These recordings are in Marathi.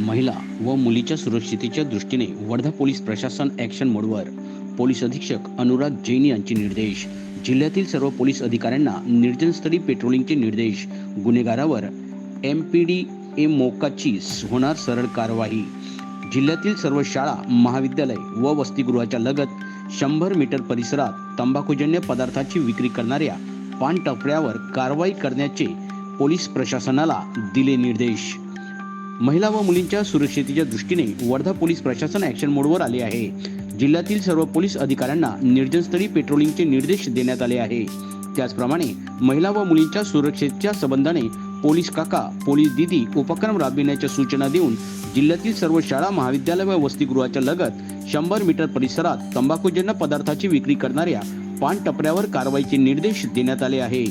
महिला व मुलीच्या सुरक्षितेच्या दृष्टीने वर्धा पोलीस प्रशासन ॲक्शन मोडवर पोलीस अधीक्षक अनुराग जैन यांचे निर्देश. जिल्ह्यातील सर्व पोलीस अधिकाऱ्यांना निर्जनस्थळी पेट्रोलिंगचे निर्देश. गुन्हेगारावर एम पी डी ए मोकाची होणार सरळ कारवाई. जिल्ह्यातील सर्व शाळा महाविद्यालय व वसतिगृहाच्या लगत शंभर मीटर परिसरात तंबाखूजन्य पदार्थाची विक्री करणाऱ्या पान टपऱ्यावर कारवाई करण्याचे पोलीस प्रशासनाला दिले निर्देश. महिला व मुलींच्या सुरक्षितेच्या दृष्टीने वर्धा पोलीस प्रशासन ॲक्शन मोडवर आले आहे. जिल्ह्यातील सर्व पोलीस अधिकाऱ्यांना निर्जनस्थळी पेट्रोलिंगचे निर्देश देण्यात आले आहे. त्याचप्रमाणे महिला व मुलींच्या सुरक्षेच्या संबंधाने पोलीस काका पोलीस दिदी उपक्रम राबविण्याच्या सूचना देऊन जिल्ह्यातील सर्व शाळा महाविद्यालय व वसतिगृहाच्या लगत शंभर मीटर परिसरात तंबाखूजन्य पदार्थाची विक्री करणाऱ्या पान टपऱ्यावर कारवाईचे निर्देश देण्यात आले आहे.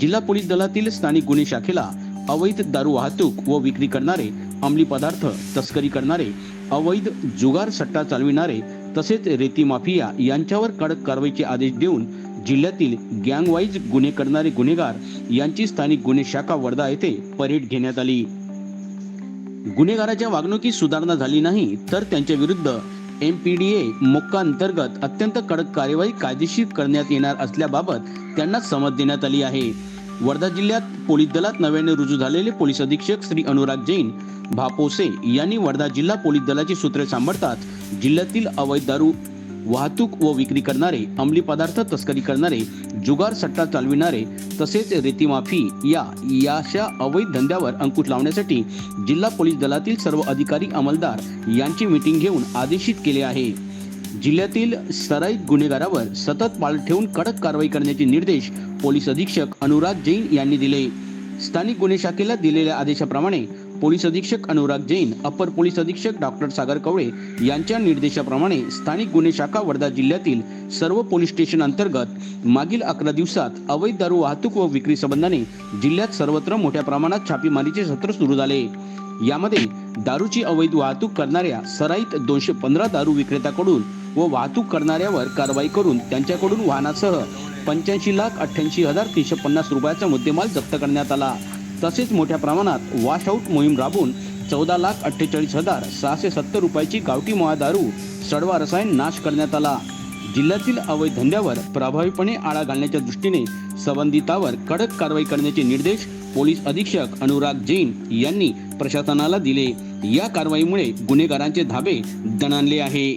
जिल्हा पोलीस दलातील स्थानिक गुन्हे शाखेला अवैध दारू वाहतूक व विक्री करणारे अंमली पदार्थ तस्करी करणारे अवैध जुगार सट्टा चालविणारे तसेच रेती माफिया यांच्यावर कडक कारवाईचे आदेश देऊन जिल्ह्यातील गँगवाईज गुन्हे करणारे गुन्हेगार यांची स्थानिक गुन्हे शाखा वर्धा येथे परेड घेण्यात आली. गुन्हेगाराच्या वागणुकीत सुधारणा झाली नाही तर त्यांच्या विरुद्ध M P D A MCOCA अंतर्गत अत्यंत कडक कार्यवाही कायदेशीर करण्यात येणार असल्याबाबत त्यांना समज देण्यात आली आहे. वर्धा जिल्ह्यात पोलीस दलात नव्याने रुजू झालेले पोलीस अधीक्षक श्री अनुराग जैन भापोसे यांनी वर्धा जिल्हा पोलीस दलाची सूत्रे सांभाळताच जिल्ह्यातील अवैध दारू वाहतूक व विक्री करणारे अंमली पदार्थ तस्करी करणारे जुगार सट्टा चालविणारे तसेच रेतीमाफी या याशा अवैध धंद्यावर अंकुश लावण्यासाठी जिल्हा पोलीस दलातील सर्व अधिकारी अंमलदार यांची मीटिंग घेऊन आदेशित केले आहे. जिल्ह्यातील सराईत गुन्हेगारावर सतत पाळ ठेवून कडक कारवाई करण्याचे निर्देश पोलीस अधीक्षक अनुराग जैन यांनी दिले. स्थानिक गुन्हे शाखेला दिलेल्या आदेशाप्रमाणे पोलीस अधीक्षक अनुराग जैन अपर पोलीस अधीक्षक डॉक्टर सागर कवळे यांच्या निर्देशाप्रमाणे स्थानिक गुन्हे शाखा वर्धा जिल्ह्यातील सर्व पोलीस स्टेशन अंतर्गत मागील अकरा दिवसात अवैध दारू वाहतूक व विक्री संबंधाने जिल्ह्यात सर्वत्र मोठ्या प्रमाणात छापेमारीचे सत्र सुरू झाले. यामध्ये दारूची अवैध वाहतूक करणाऱ्या सराईत दोनशे पंधरा दारू विक्रेत्याकडून व वाहतूक करणाऱ्यावर कारवाई करून त्यांच्याकडून वाहनासह पंच्याऐंशी लाख अठ्ठ्याऐंशी हजार तीनशे पन्नास रुपयाचा मुद्देमाल जप्त करण्यात आला. तसेच मोठ्या प्रमाणात वॉश आऊट मोहीम राबवून चौदा लाख अठ्ठेचाळीस हजार सहाशे सत्तर रुपयाची गावठी मोळा दारू सडवा रसायन नाश करण्यात आला. जिल्ह्यातील अवैध धंद्यावर प्रभावीपणे आळा घालण्याच्या दृष्टीने संबंधितावर कडक कारवाई करण्याचे निर्देश पोलीस अधीक्षक अनुराग जैन यांनी प्रशासनाला दिले. या कारवाईमुळे गुन्हेगारांचे धाबे दणाणले आहे.